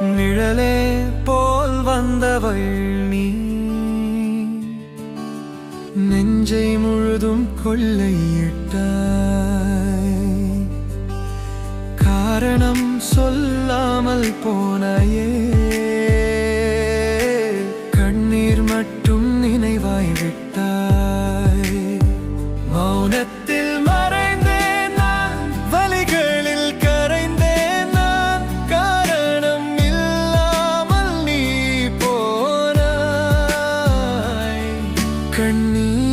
நிழலே போல் வந்தவள் நீ. நெஞ்சை முழுதும் கொள்ளையிட்டாய். காரணம் சொல்லாமல் போனாயே. கண்ணீர் மட்டும் நினைவாய் விட்டாய். மௌனத்தில் மறைந்தேன் நான் வலிகளில் கரைந்தேன் நான் காரணம் இல்லாமல் நீ போனாய். கண்ணீர்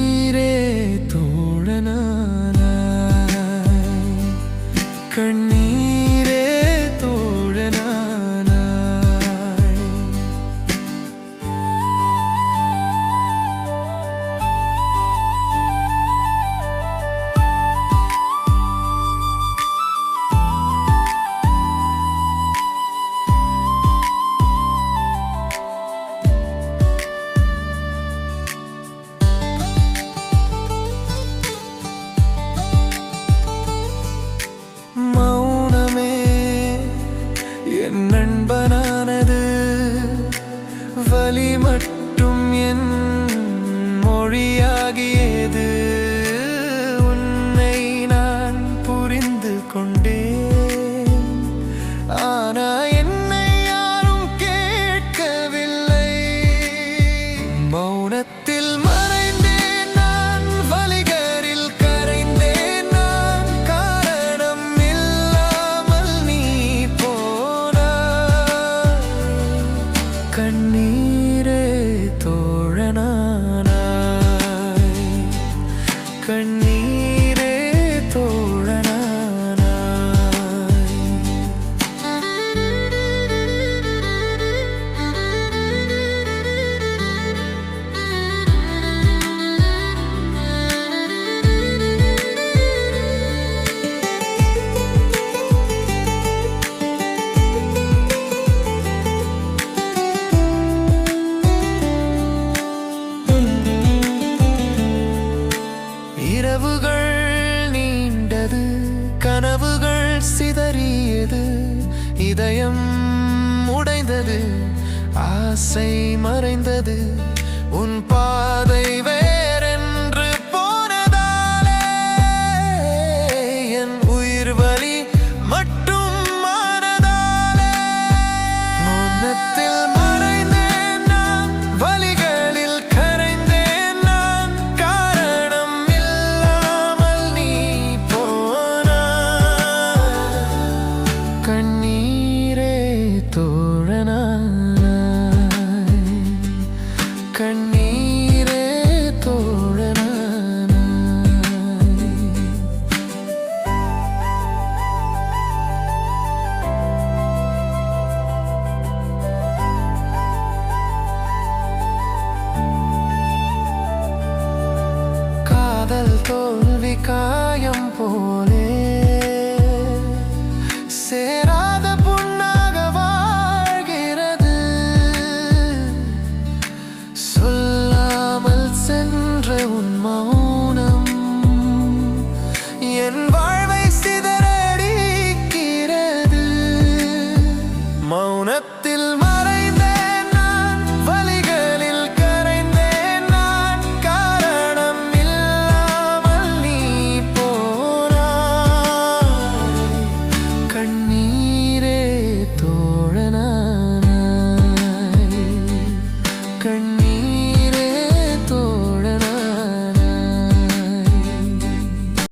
என் நண்பனானது. வலி மட்டும் என் மொழியாகியது. கண்ணீரே தோழனானாய் சிதறியது இதயம் உடைந்தது ஆசை மறைந்தது. உன் பா போலே. சேராத புண்ணாக வாழ்கிறது. சொல்லாமல் சென்ற உண்மாவும்